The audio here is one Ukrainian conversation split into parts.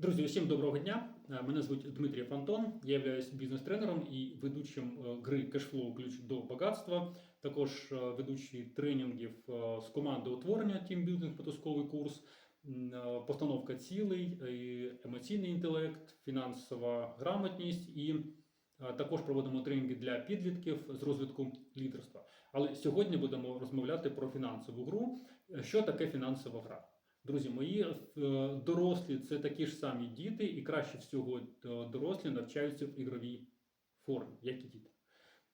Друзі, усім доброго дня. Е, Мене звуть Дмитрій Фантон. Я являюсь бізнес-тренером і ведучим е, гри Cashflow Ключ до багатства. Також е, ведучий тренінгів з команди утворення тімбілдинг, потусковий курс, постановка цілей, емоційний інтелект, фінансова грамотність і також проводимо тренінги для підлітків з розвитку лідерства. Але сьогодні будемо розмовляти про фінансову гру. Що таке фінансова гра? Друзі, мої е, дорослі це такі ж самі діти, і краще всього е, дорослі навчаються в ігровій формі, як і діти.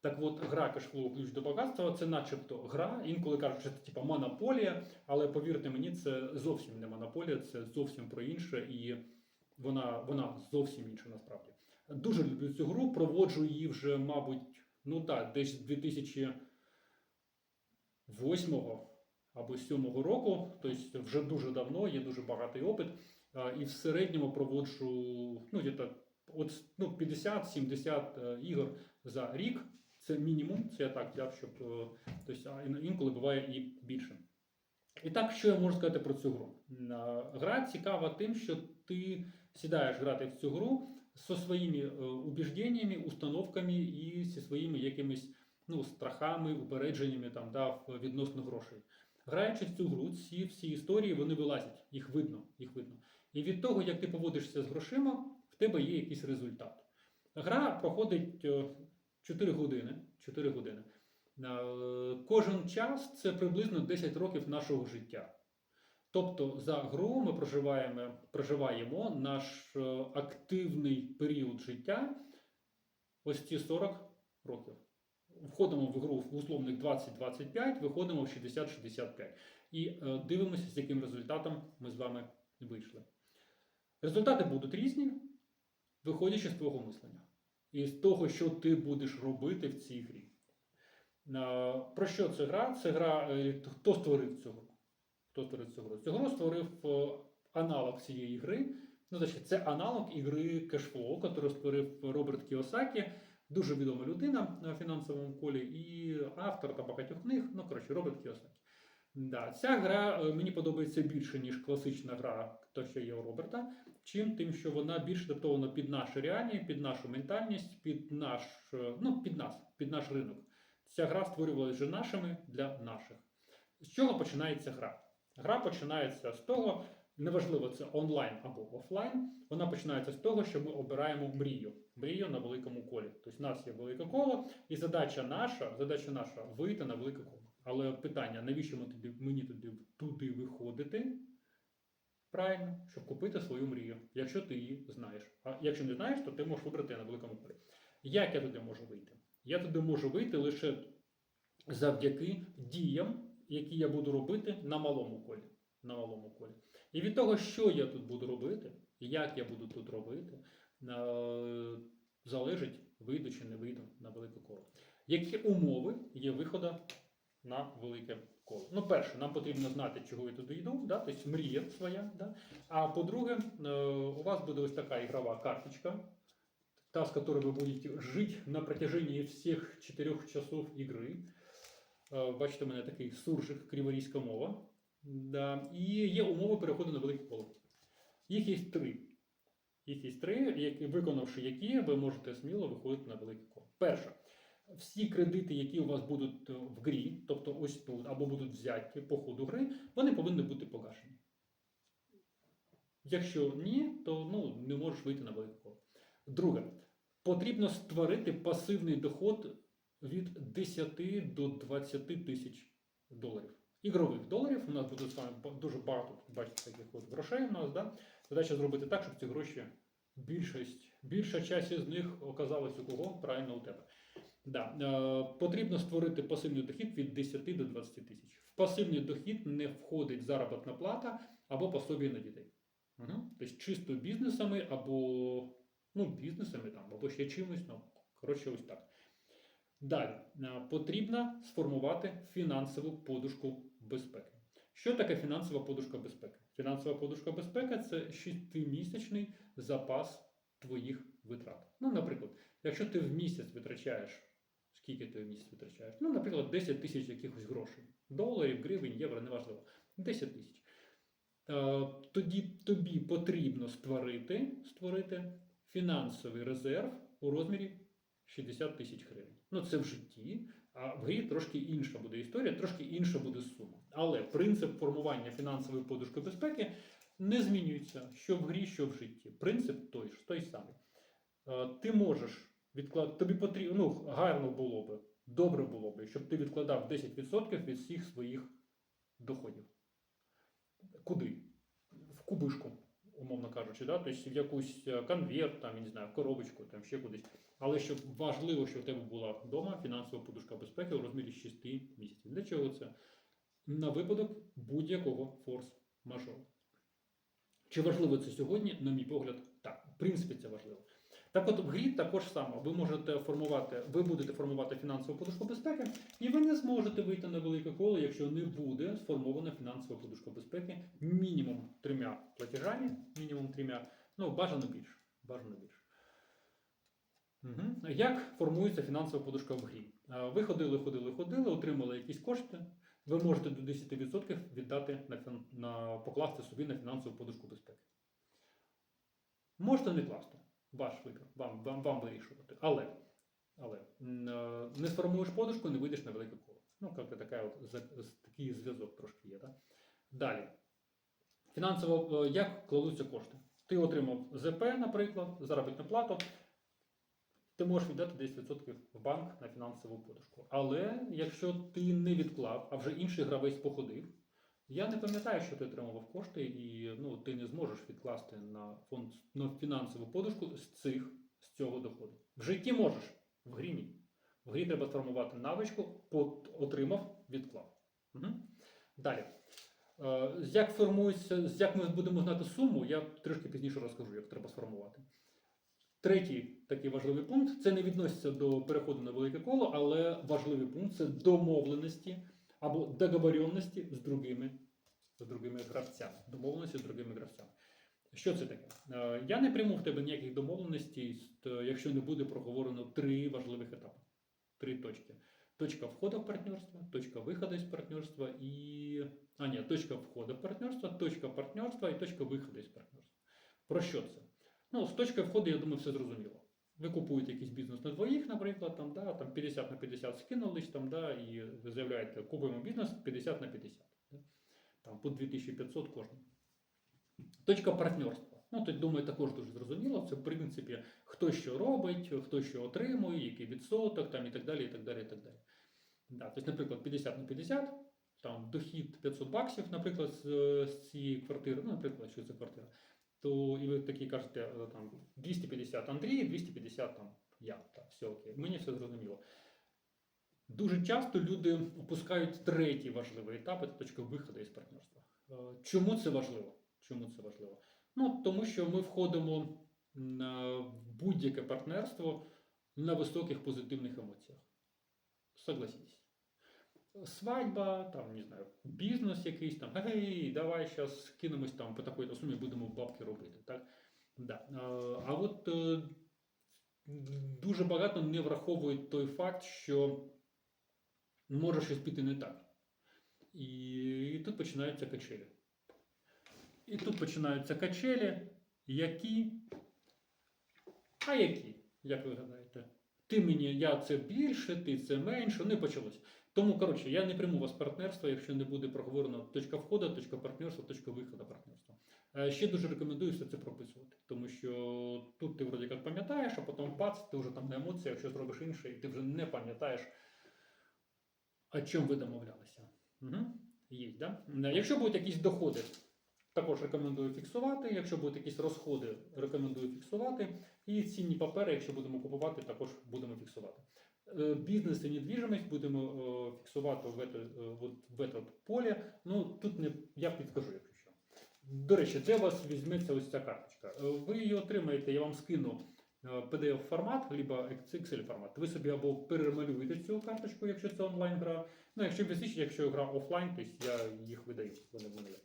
Так от, гра кашфлоу ключ до багатства це начебто гра. Інколи кажуть, що це типа монополія, але повірте мені, це зовсім не монополія, це зовсім про інше, і вона, вона зовсім інша насправді. Дуже люблю цю гру, проводжу її вже, мабуть, ну так, десь з 2008 або 2007 року, тобто вже дуже давно, є дуже багатий опит. І в середньому проводжу ну, от, ну, 50-70 е, ігор за рік. Це мінімум, це я так взяв, щоб е, тобто, інколи буває і більше. І так, що я можу сказати про цю гру? Гра цікава тим, що ти сідаєш грати в цю гру зі своїми е, убіжденнями, установками і зі своїми якимись ну, страхами, упередженнями там, да, відносно грошей. Граючи в цю гру, ці всі історії вони вилазять, їх видно, їх видно. І від того, як ти поводишся з грошима, в тебе є якийсь результат. Гра проходить е, 4 години. 4 години. Е, Кожен час це приблизно 10 років нашого життя. Тобто за гру ми проживаємо, проживаємо наш е, активний період життя ось ці 40 років. Входимо в гру в условних 20-25, виходимо в 60-65. І е, дивимося, з яким результатом ми з вами вийшли. Результати будуть різні, виходячи з твого мислення. І з того, що ти будеш робити в цій грі. Е, Про що це гра? Це гра, е, хто створив цю гру? Хто створив цю гру? Цю гру створив е, аналог цієї гри. Ну, значить, це аналог ігри Cashflow, яку створив Роберт Кіосакі, дуже відома людина на фінансовому колі і автор та багатьох книг. Ну, коротше, Роберт Кіосакі. Да, ця гра е, мені подобається більше, ніж класична гра, то, що є у Роберта, чим тим, що вона більш адаптована під наші реалії, під нашу ментальність, під наш, е, ну, під нас, під наш ринок. Ця гра створювалася вже нашими для наших. З чого починається гра? Гра починається з того, неважливо, це онлайн або офлайн. Вона починається з того, що ми обираємо мрію. Мрію на великому колі. Тобто, у нас є велике коло, і задача наша, задача наша вийти на велике коло. Але питання, навіщо мені туди, туди виходити? Правильно, щоб купити свою мрію, якщо ти її знаєш. А якщо не знаєш, то ти можеш вибрати на великому полі. Як я туди можу вийти? Я туди можу вийти лише завдяки діям, які я буду робити на малому колі. На малому колі. І від того, що я тут буду робити, як я буду тут робити, залежить, вийду чи не вийду на велике коло. Які умови є виходу на велике коло? Ну, перше, нам потрібно знати, чого я туди йду, да? тобто мрія своя. Да? А по-друге, е, у вас буде ось така ігрова карточка, та, с которой вы будете жить на протяжении всіх 4 часов ігри. Е, Бачите, у мене такий суржик, криворізька мова. Да. І є умови переходу на велике коло. Їх є три. Їх є три, виконавши які, ви можете сміло виходити на велике коло. Перше, всі кредити, які у вас будуть е, в грі, тобто ось тут, або будуть взяті по ходу гри, вони повинні бути погашені. Якщо ні, то ну, не можеш вийти на велике коло. Друге, потрібно створити пасивний доход від 10 до 20 тисяч доларів. Ігрових доларів. У нас буде дуже багато бачите, таких от грошей у нас. Да? Задача зробити так, щоб ці гроші, більшість, більша частина з них оказалась у кого? Правильно у тебе. Да. Е, потрібно створити пасивний дохід від 10 до 20 тисяч. В пасивний дохід не входить заробітна плата або пособі на дітей. Угу. Тобто чисто бізнесами або ну, бізнесами там, або ще чимось. Ну, коротше, ось так. Далі Е, потрібно сформувати фінансову подушку безпеки. Що таке фінансова подушка безпеки? Фінансова подушка безпеки це 6-місячний запас твоїх витрат. Ну, наприклад, якщо ти в місяць витрачаєш, скільки ти в місяць витрачаєш? Ну, наприклад, 10 тисяч якихось грошей. Доларів, гривень, євро, неважливо. 10 тисяч. Е, Тоді тобі потрібно створити, створити фінансовий резерв у розмірі 60 тисяч гривень. Ну, це в житті, в грі трошки інша буде історія, трошки інша буде сума. Але принцип формування фінансової подушки безпеки не змінюється що в грі, що в житті. Принцип той ж, той самий. Е, Ти можеш відкладати, тобі потрібно, ну, гарно було би, добре було би, щоб ти відкладав 10% від всіх своїх доходів. Куди? В кубишку, умовно кажучи, да? тобто в якусь е, конверт, там, я не знаю, коробочку, там ще кудись. Але щоб важливо, щоб в тебе була вдома фінансова подушка безпеки у розмірі 6 місяців. Для чого це? На випадок будь-якого форс-мажору. Чи важливо це сьогодні? На мій погляд, так. В принципі, це важливо. Так от в грі також само. Ви можете формувати, ви будете формувати фінансову подушку безпеки, і ви не зможете вийти на велике коло, якщо не буде сформована фінансова подушка безпеки мінімум трьома платежами, мінімум трьома, ну бажано більше. Бажано більше. Угу. Як формується фінансова подушка в грі? Ви ходили, ходили, ходили, отримали якісь кошти. Ви можете до 10% віддати на, на покласти собі на фінансову подушку безпеки. Можете не класти. Ваш вибір, вам, вам, вам вирішувати. Але, але е, не сформуєш подушку, не вийдеш на велике коло. Ну, як така от, такий зв'язок трошки є. Так? Далі. Фінансово, е, як кладуться кошти? Ти отримав ЗП, наприклад, заробітну плату. Ти можеш віддати 10% в банк на фінансову подушку. Але якщо ти не відклав, а вже інший гравець походив, я не пам'ятаю, що ти отримував кошти, і ну, ти не зможеш відкласти на фонд на фінансову подушку з цих з цього доходу. В житті можеш, в грі ні. В грі треба сформувати навичку, отримав, відклав. Угу. Далі. Е, Як формується, як ми будемо знати суму, я трішки пізніше розкажу, як треба сформувати. Третій такий важливий пункт це не відноситься до переходу на велике коло, але важливий пункт це домовленості або договоренності з другими, з другими гравцями. Домовленості з другими гравцями. Що це таке? Е, Я не прийму в тебе ніяких домовленостей, е, якщо не буде проговорено три важливих етапи. Три точки. Точка входу в партнерство, точка виходу з партнерства і. А, ні, точка входу в партнерство, точка партнерства і точка виходу з партнерства. Про що це? Ну, з точки входу, я думаю, все зрозуміло. Ви купуєте якийсь бізнес на двоїх, наприклад, там, да, там 50 на 50 скинулись, там, да, і заявляєте, купуємо бізнес 50 на 50. Да, там по 2500 кожен. Точка партнерства. Ну, тут, думаю, також дуже зрозуміло. Це, в принципі, хто що робить, хто що отримує, який відсоток, там, і так далі, і так далі, і так далі. Да, тобто, наприклад, 50 на 50, там дохід 500 баксів, наприклад, з, з цієї квартири, ну, наприклад, що це квартира, то і ви такі кажете, е, там 250 Андрій, 250 там я. Так, все окей. Мені все зрозуміло. Дуже часто люди опускають третій важливий етап, це точка виходу із партнерства. Е, Чому це важливо? Чому це важливо? Ну, тому що ми входимо на будь-яке партнерство на високих позитивних емоціях. Согласіть. Свадьба, там, не знаю, бізнес якийсь там, гей, давай зараз кинемось там по такій сумі будемо бабки робити. Так? Да. А, от е, дуже багато не враховують той факт, що може щось піти не так. І тут починаються качелі. І тут починаються качелі, які. А які, як ви гадаєте? Ти мені, я це більше, ти це менше, не почалось. Тому, коротше, я не прийму вас партнерство, якщо не буде проговорено точка входу, точка партнерства, точка виходу партнерства. Е, Ще дуже рекомендую все це прописувати, тому що тут ти вроді як пам'ятаєш, а потім пац, ти вже там на емоціях, що зробиш інше, і ти вже не пам'ятаєш, о чому ви домовлялися. Угу. Є, да? Е, Якщо будуть якісь доходи, також рекомендую фіксувати. Якщо будуть якісь розходи, рекомендую фіксувати. І цінні папери, якщо будемо купувати, також будемо фіксувати. Е, Бізнес і недвіжимість будемо е, фіксувати в от, в це поле. Ну, тут не, я підкажу, якщо що. До речі, де у вас візьметься ось ця карточка? Е, Ви її отримаєте, я вам скину е, PDF-формат, або Excel-формат. Ви собі або перемалюєте цю карточку, якщо це онлайн-гра. Ну, якщо фізично, якщо гра офлайн, то я їх видаю, вони в.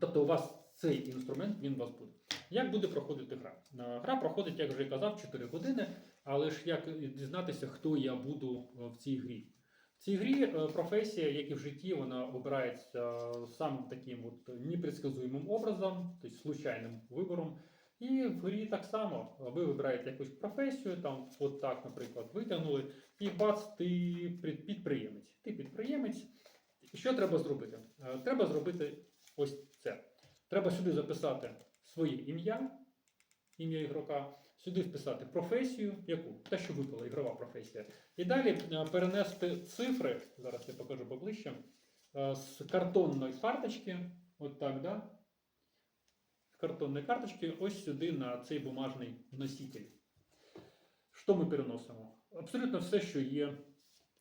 Тобто у вас цей інструмент він у вас буде. Як буде проходити гра? Е, Гра проходить, як вже казав, 4 години, але ж як дізнатися, хто я буду е, в цій грі? В цій грі е, професія, як і в житті, вона обирається самим таким от непредсказуємим образом, тобто случайним вибором. І в грі так само ви вибираєте якусь професію, там, от так, наприклад, витягнули, і бац, ти підприємець. Ти підприємець. Що треба зробити? Е, Треба зробити ось це. Треба сюди записати своє ім'я, ім'я ігрока, сюди вписати професію, яку? Те, що випала, ігрова професія. І далі е, перенести цифри, зараз я покажу поближче, е, з картонної карточки, от так, да? З картонної карточки ось сюди на цей бумажний носитель. Що ми переносимо? Абсолютно все, що є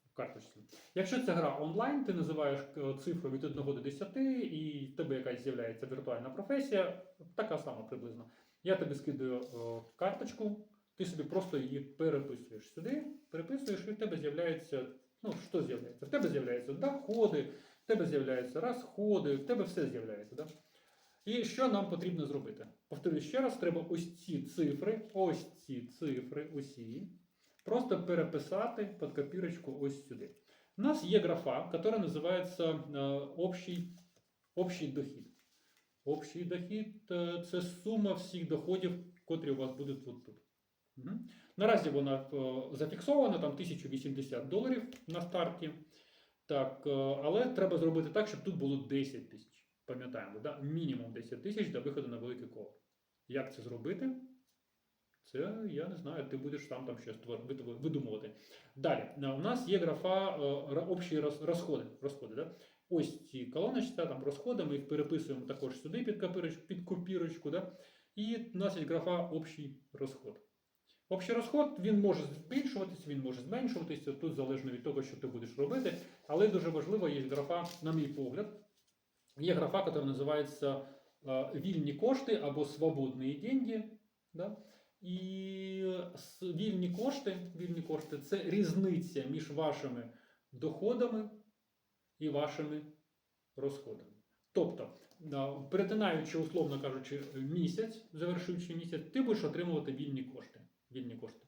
в карточці. Якщо це гра онлайн, ти називаєш е, цифру від 1 до 10, і в тебе якась з'являється віртуальна професія, така сама приблизно. Я тобі скидаю е, карточку, ти собі просто її переписуєш сюди, переписуєш, і в тебе з'являється. Ну, що з'являється? В тебе з'являються доходи, в тебе з'являються розходи, в тебе все з'являється. Да? І що нам потрібно зробити? Повторюю ще раз, треба ось ці цифри, ось ці цифри, усі, просто переписати під копірочку ось сюди. У нас є графа, яка називається е, общий, общий дохід. Общий дохід е, це сума всіх доходів, котрі у вас будуть от тут. Мгм. Наразі вона е, зафіксована, там 1080 доларів на старті. Так, е, але треба зробити так, щоб тут було 10 тисяч. Пам'ятаємо, да? мінімум 10 тисяч до виходу на велике коло. Як це зробити? Це я не знаю, ти будеш сам там щось видумувати. Далі, у нас є графа общі розходи. розходи да? Ось ці колоночки, там розходи, ми їх переписуємо також сюди під, копірочку, під копірочку. Да? І є графа общий розход. Общий розход він може збільшуватися, він може зменшуватися, тут залежно від того, що ти будеш робити. Але дуже важливо є графа, на мій погляд, є графа, яка називається е, вільні кошти або свободні деньги. Да? І вільні кошти, вільні кошти це різниця між вашими доходами і вашими розходами. Тобто, е, перетинаючи, условно кажучи, місяць, завершуючи місяць, ти будеш отримувати вільні кошти. Вільні кошти.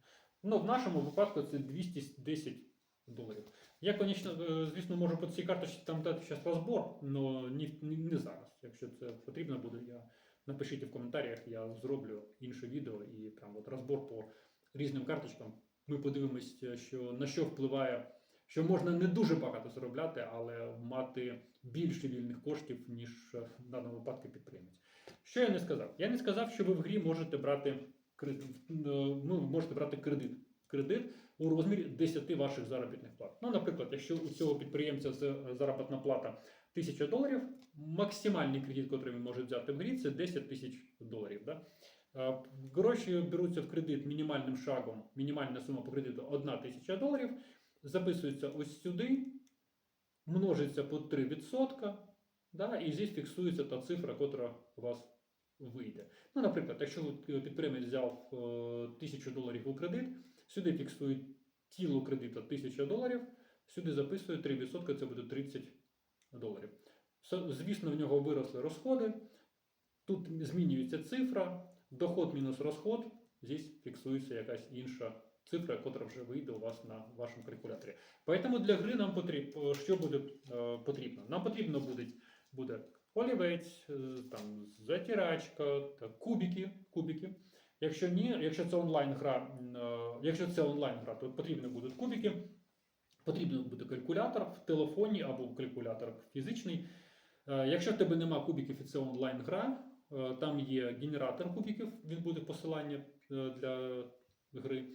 Ну, в нашому випадку це 210 доларів. Я, конечно, е, звісно, можу по цій карточці там дати зараз розбор, але не, зараз. Якщо це потрібно буде, я напишіть в коментарях, я зроблю інше відео і прям от розбор по різним карточкам. Ми подивимось, що на що впливає, що можна не дуже багато заробляти, але мати більше вільних коштів, ніж в даному випадку підприємець. Що я не сказав? Я не сказав, що ви в грі можете брати кредит, е, ну, можете брати кредит. Кредит у розмірі 10 ваших заробітних плат. Ну, наприклад, якщо у цього підприємця е, заробітна плата 1000 доларів, максимальний кредит, який він може взяти в грі, це 10 тисяч доларів. Да? Е, Гроші беруться в кредит мінімальним шагом, мінімальна сума по кредиту 1 тисяча доларів, записується ось сюди, множиться по 3%, да, і здесь фіксується та цифра, яка у вас вийде. Ну, наприклад, якщо підприємець взяв е, 1000 доларів у кредит, сюди фіксують тіло кредиту 1000 доларів, сюди записує 3%, це буде 30 доларів. Звісно, в нього виросли розходи. Тут змінюється цифра, доход мінус розход, здесь фіксується якась інша цифра, яка вже вийде у вас на вашому калькуляторі. Поэтому для гри нам потрібно, що буде потрібно? Нам потрібно буде, буде олівець, е, там, затирачка, кубики, кубики. Якщо ні, якщо це онлайн-гра, е, якщо це онлайн-гра, то потрібні будуть кубики, потрібен буде калькулятор в телефоні або калькулятор фізичний. Е, Якщо в тебе нема кубиків і це онлайн-гра, е, там є генератор кубиків, він буде посилання для гри.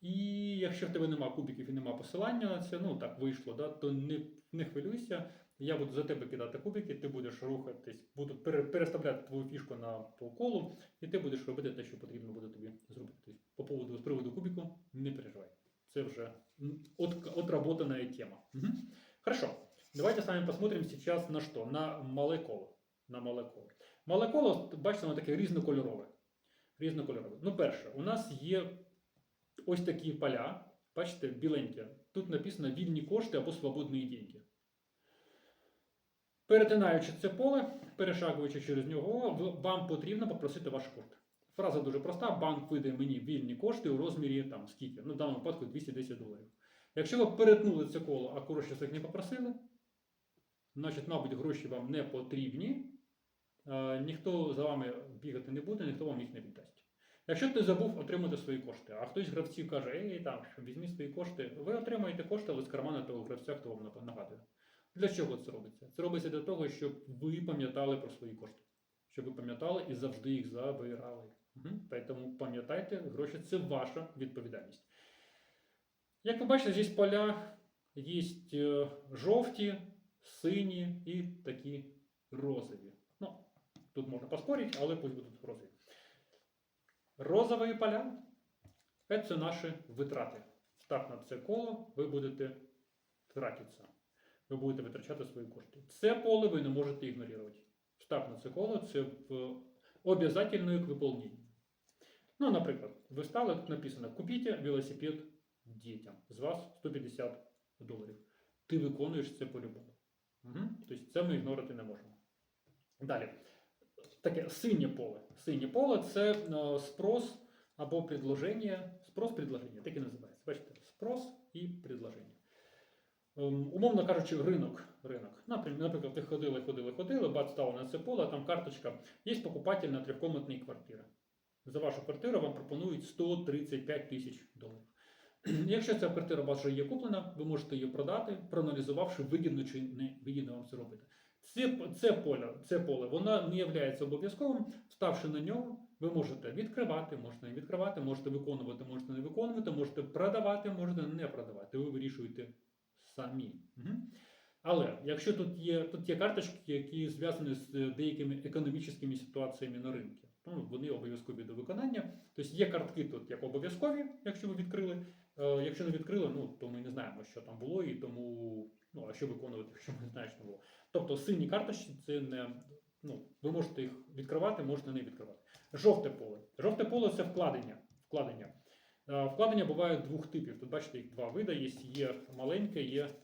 І якщо в тебе нема кубиків і нема посилання це, ну так вийшло, да, то не, не хвилюйся. Я буду за тебе кидати кубики, ти будеш рухатись, буду переставляти твою фішку на по і ти будеш робити те, що потрібно буде тобі зробити. Тобто, по поводу з приводу кубику не переживай. Це вже от, тема. Угу. Хорошо. Давайте с вами посмотрим сейчас на что? На мале коло. На мале коло. Мале коло, бачите, воно таке різнокольорове. Різнокольорове. Ну, перше, у нас є ось такі поля. Бачите, біленькі. Тут написано вільні кошти або свободні деньги. Перетинаючи це поле, перешагуючи через нього, вам потрібно попросити ваші кошти. Фраза дуже проста: банк видає мені вільні кошти у розмірі там скільки? Ну, в даному випадку 210 доларів. Якщо ви перетнули це коло, а гроші з не попросили, значить, мабуть, гроші вам не потрібні, е, ніхто за вами бігати не буде, ніхто вам їх не віддасть. Якщо ти забув отримати свої кошти, а хтось гравців каже, ей, там, візьмі свої кошти, ви отримаєте кошти, але з кармана того гравця, хто вам нагадує. Для чого це робиться? Це робиться для того, щоб ви пам'ятали про свої кошти. Щоб ви пам'ятали і завжди їх забирали. Угу. Тому пам'ятайте, гроші це ваша відповідальність. Як ви бачите, здесь поля є е, жовті, сині і такі розові. Ну, тут можна поспорити, але пусть будуть розові. Розові поля це наші витрати. Так, на це коло ви будете тратитися. Ви будете витрачати свої кошти. Це поле ви не можете ігнорувати. Штаб на це коло це в обов'язательне к виповненню. Ну, наприклад, ви стали, тут написано Купіть велосипед дітям. З вас 150 доларів. Ти виконуєш це по-любому. Угу. Тобто це ми ігнорити не можемо. Далі. Таке синє поле. Синє поле це е, спрос або предложення. Спрос предложення, так і називається. Бачите, спрос і предложення. Ем, умовно кажучи, ринок. ринок. Наприклад, ви ходили, ходили, ходили, бац, стало на це поле, а там карточка. Є покупатель на трьохкомнатній квартирі. За вашу квартиру вам пропонують 135 тисяч доларів. Якщо ця квартира у вас вже є куплена, ви можете її продати, проаналізувавши, вигідно чи не вигідно вам це робити. Це, це, поле, це поле воно не є обов'язковим. Вставши на нього, ви можете відкривати, можете не відкривати, можете виконувати, можете не виконувати, можете продавати, можете не продавати. Ви вирішуєте самі. Угу. Але якщо тут є, тут є карточки, які зв'язані з е, деякими економічними ситуаціями на ринку, ну, вони обов'язкові до виконання. Тобто є картки тут як обов'язкові, якщо ви відкрили. Е, Якщо не відкрили, ну то ми не знаємо, що там було, і тому ну а що виконувати, якщо ми не знаємо, що було. Тобто сині карточки це не ну, ви можете їх відкривати, можете не відкривати. Жовте поле. Жовте поле це вкладення. Вкладення. Е, Вкладення буває двох типів. Тут бачите, їх два види. Є, маленьке, є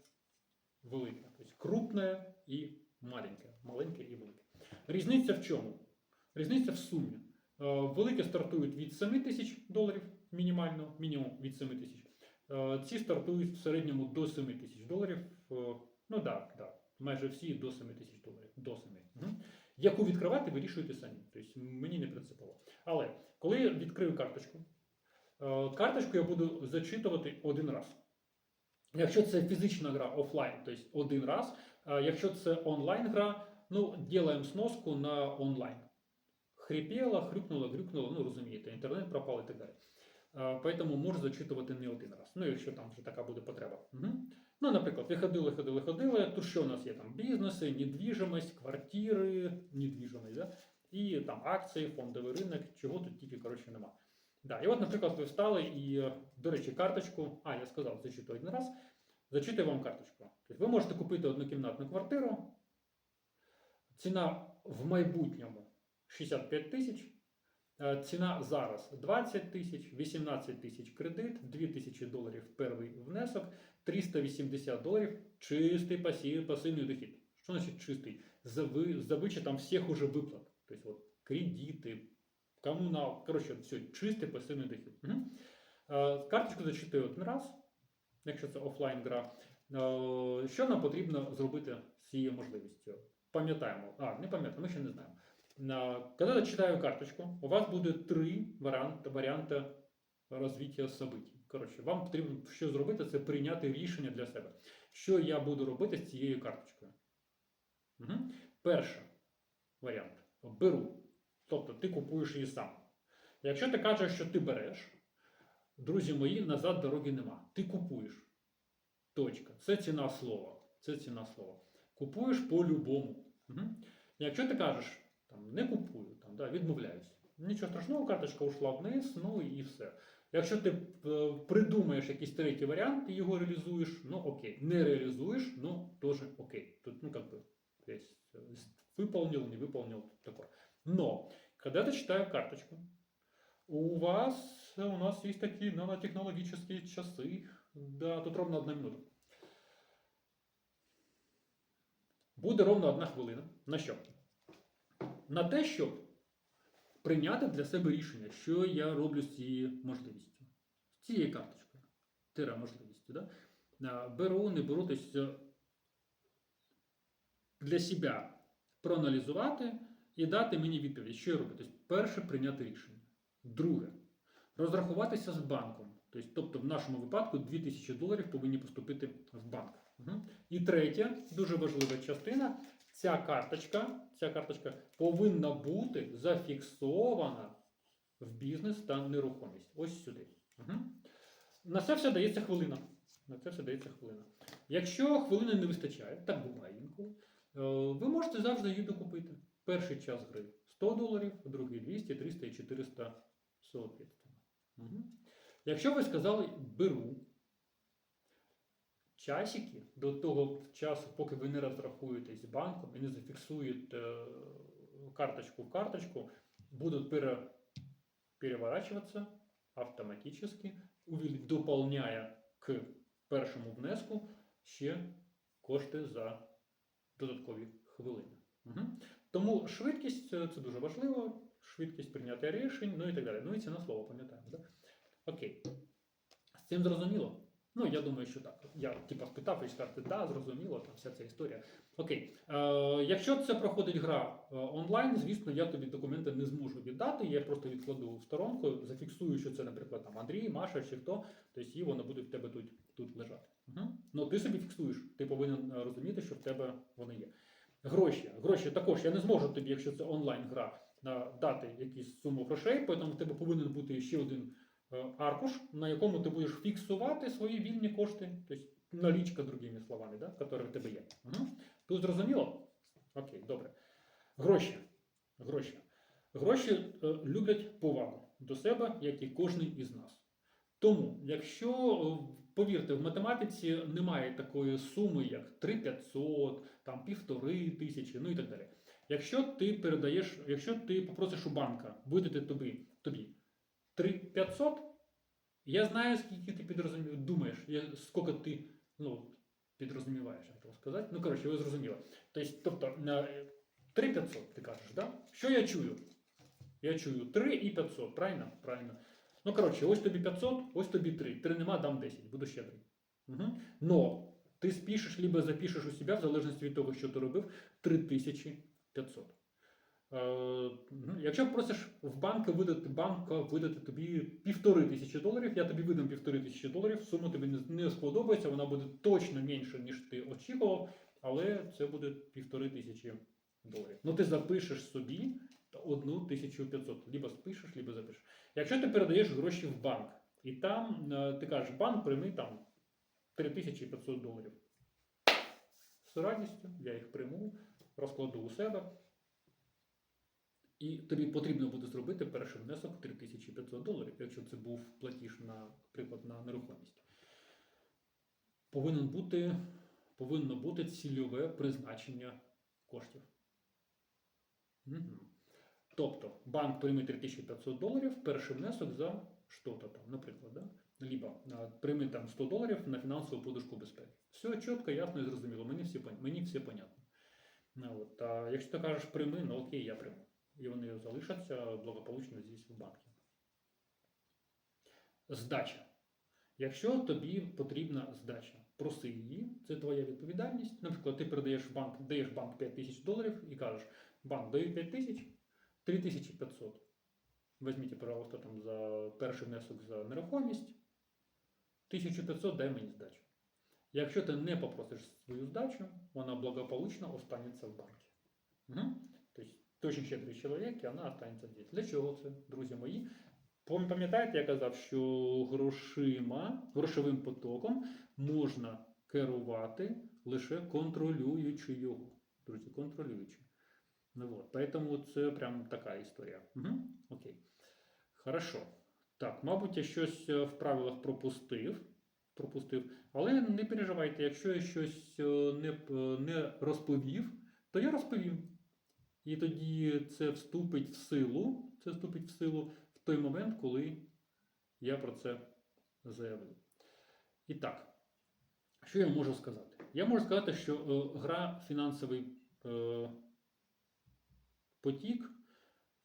велике. Тобто крупне і маленьке. Маленьке і велике. Різниця в чому? Різниця в сумі. Е, Велике стартують від 7 тисяч доларів мінімально, мінімум від 7 тисяч. Е, Ці стартують в середньому до 7 тисяч доларів. Ну так, так. Майже всі до 7 тисяч доларів. До 7. Угу. Яку відкривати, вирішуєте самі. Тобто мені не принципово. Але коли я відкрию карточку, е, карточку я буду зачитувати один раз. Якщо це фізична гра офлайн, тобто один раз. Якщо це онлайн гра, ну, ділаємо сноску на онлайн. Хрипіла, хрюкнула, грюкнула, ну розумієте, інтернет пропав і так далі. А, Поэтому можу зачитувати не один раз. Ну, якщо там вже така буде потреба. Угу. Ну, наприклад, ви ходили, ходили, ходили. Тут що у нас є там бізнеси, недвіжимость, квартири, недвіжимость, да? і там акції, фондовий ринок, чого тут тільки коротше нема. Да. І от, наприклад, ви встали і, до речі, карточку, а, я сказав, зачитую один раз, зачитую вам карточку. Тобто ви можете купити однокімнатну квартиру, ціна в майбутньому 65 тисяч, ціна зараз 20 тисяч, 18 тисяч кредит, 2 тисячі доларів перший внесок, 380 доларів чистий пасів, пасивний дохід. Що значить чистий? За, ви, за вичетом всіх уже виплат. Тобто от, кредити, комунал, коротше, все, чистий пасивний дохід. Угу. Карточку зачитую один раз, якщо це офлайн гра. Е, Що нам потрібно зробити з цією можливістю? Пам'ятаємо, а не пам'ятаємо, ми ще не знаємо. Коли я читаю карточку, у вас буде три варіанти, варіанти розвиття событий. Коротше, вам потрібно що зробити, це прийняти рішення для себе. Що я буду робити з цією карточкою? Угу. Перший варіант беру. Тобто ти купуєш її сам. Якщо ти кажеш, що ти береш, друзі мої, назад дороги нема. Ти купуєш. Точка. Це ціна слова. Це ціна слова. Купуєш по-любому. Угу. Якщо ти кажеш, там, не купую, там, да, відмовляюсь. Нічого страшного, карточка ушла вниз, ну і все. Якщо ти е, придумаєш якийсь третій варіант і його реалізуєш, ну окей. Не реалізуєш, ну теж окей. Тут, ну, как бы, есть, э, выполнил, не выполнил, такое. Но, когда я читаю карточку, у вас, у нас есть такие нанотехнологические часы. Да, тут ровно одна минута. Буде ровно одна хвилина. На що? На те, щоб прийняти для себе рішення, що я роблю з цією можливістю. З цією карточкою. Тира можливістю. Да? беру, не беру, тобто для себе проаналізувати і дати мені відповідь, що я роблю. Тобто, перше прийняти рішення. Друге, розрахуватися з банком. Тобто, в нашому випадку 2000 доларів повинні поступити в банк. І третя, дуже важлива частина, ця карточка, ця карточка повинна бути зафіксована в бізнес та нерухомість. Ось сюди. Мгм. На це все дається хвилина. На це все дається хвилина. Якщо хвилини не вистачає, так буває інколи, е, ви можете завжди її докупити. Перший час гри 100 доларів, другий 200, 300 і 400 соответственно. Угу. Якщо ви сказали беру часики до того часу, поки ви не розрахуєтесь з банком і не зафіксуєте е, карточку в карточку, будуть пере, переворачиваться автоматически, увель- к першому внеску ще кошти за додаткові хвилини. Угу. Тому швидкість е, це дуже важливо, швидкість прийняття рішень, ну і так далі. Ну і ціна слова, пам'ятаємо. Окей. З цим зрозуміло? Ну, я думаю, що так. Я типа спитав і сказати, да, зрозуміло, там вся ця історія. Окей. Е, якщо це проходить гра е, онлайн, звісно, я тобі документи не зможу віддати. Я просто відкладу в сторонку, зафіксую, що це, наприклад, там Андрій, Маша чи хто, тобто і воно буде в тебе тут, тут лежати. Угу. Ну ти собі фіксуєш, ти повинен е, розуміти, що в тебе воно є. Гроші. Гроші також я не зможу тобі, якщо це онлайн-гра, е, дати якусь суму грошей, тому в тебе повинен бути ще один аркуш, на якому ти будеш фіксувати свої вільні кошти, тобто налічка, другими словами, да, які в тебе є. Угу. Тут зрозуміло? Окей, добре. Гроші. Гроші. Гроші е, люблять повагу до себе, як і кожен із нас. Тому, якщо, е, повірте, в математиці немає такої суми, як 3500, там півтори тисячі, ну і так далі. Якщо ти передаєш, якщо ти попросиш у банка видати тобі, тобі 3500, я знаю, скільки ти підрозумів, думаєш, я, скільки ти ну, підрозуміваєш, як то сказати. Ну, коротше, ви зрозуміли. Тобто, тобто е, 3500, ти кажеш, да? Що я чую? Я чую 3 і 500, правильно? Правильно. Ну, коротше, ось тобі 500, ось тобі 3. 3 нема, дам 10, буду щедрий. Угу. Но ти спишеш, либо запишеш у себе, в залежності від того, що ти робив, 3500. Е, якщо просиш в банка видати банка видати тобі півтори тисячі доларів, я тобі видам півтори тисячі доларів, сума тобі не, сподобається, вона буде точно менше, ніж ти очікував, але це буде півтори тисячі доларів. Ну ти запишеш собі одну тисячу п'ятсот. Либо спишеш, либо запишеш. Якщо ти передаєш гроші в банк, і там е, ти кажеш, банк прийми там 3500 доларів. З радістю я їх прийму, розкладу у себе. І тобі потрібно буде зробити перший внесок 3500 доларів, якщо це був платіж, наприклад, на нерухомість. Повинен бути, повинно бути цільове призначення коштів. Угу. Тобто банк прийме 3500 доларів, перший внесок за що-то там, наприклад, да? либо прийми там 100 доларів на фінансову подушку безпеки. Все чітко, ясно і зрозуміло, мені все, мені все понятно. Ну, от, а якщо ти кажеш прийми, ну окей, я прийму. І вони залишаться благополучно здесь в банку. Здача. Якщо тобі потрібна здача, проси її, це твоя відповідальність. Наприклад, ти передаєш в банк, даєш банк 5 тисяч доларів і кажеш, банк даю 5 тисяч, 3500. Візьміть, пожалуйста, там за перший внесок за нерухомість. 1500 дай мені здачу. Якщо ти не попросиш свою здачу, вона благополучно останеться в банку. Угу. Дуже щедрий чоловік, і вона останеться здесь. Для чого це, друзі мої? Пам'ятаєте, я казав, що грошима, грошовим потоком можна керувати лише контролюючи його. Друзі, контролюючи. Ну вот, поэтому це прям така історія. Угу. Окей. Хорошо. Так, мабуть, я щось е, в правилах пропустив. пропустив. Але не переживайте, якщо я щось е, не, не розповів, то я розповім. І тоді це вступить в силу, це вступить в силу в той момент, коли я про це заявив. І так, що я можу сказати? Я можу сказати, що е, гра фінансовий е, потік,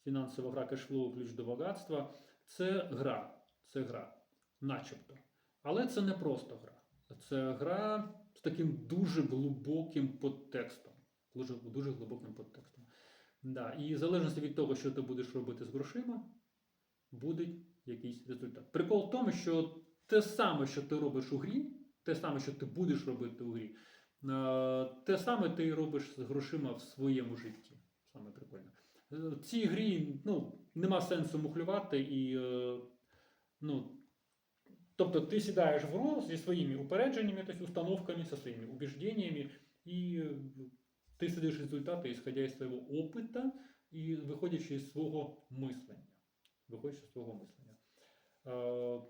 фінансова гра кешфлоу ключ до багатства це гра. Це гра, начебто. Але це не просто гра. Це гра з таким дуже глибоким подтекстом. Дуже, дуже глибоким подтекстом. Да. І в залежності від того, що ти будеш робити з грошима, буде якийсь результат. Прикол в тому, що те саме, що ти робиш у грі, те саме, що ти будеш робити у грі, е, те саме ти робиш з грошима в своєму житті. Саме прикольно. Е, В цій грі ну, нема сенсу мухлювати і. е, Ну, тобто ти сідаєш в гру зі своїми упередженнями, тобто установками, зі своїми убіжденнями, і ти сидиш результати, исходя із свого опита і виходячи із свого мислення. Виходячи з свого мислення. Е,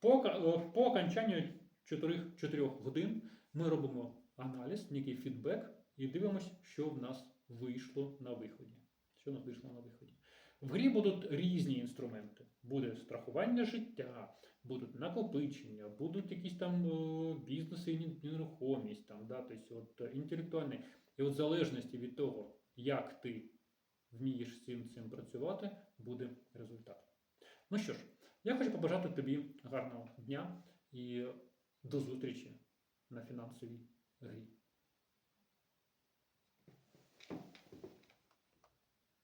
По, е, по окончанню 4, 4 годин ми робимо аналіз, некий фідбек, і дивимося, що в нас вийшло на виході. Що в нас вийшло на виході. В грі будуть різні інструменти. Буде страхування життя, будуть накопичення, будуть якісь там е, бізнеси і нерухомість, там, да, тобто от, е, інтелектуальний. І от в залежності від того, як ти вмієш з цим, цим працювати, буде результат. Ну що ж, я хочу побажати тобі гарного дня і до зустрічі на фінансовій грі.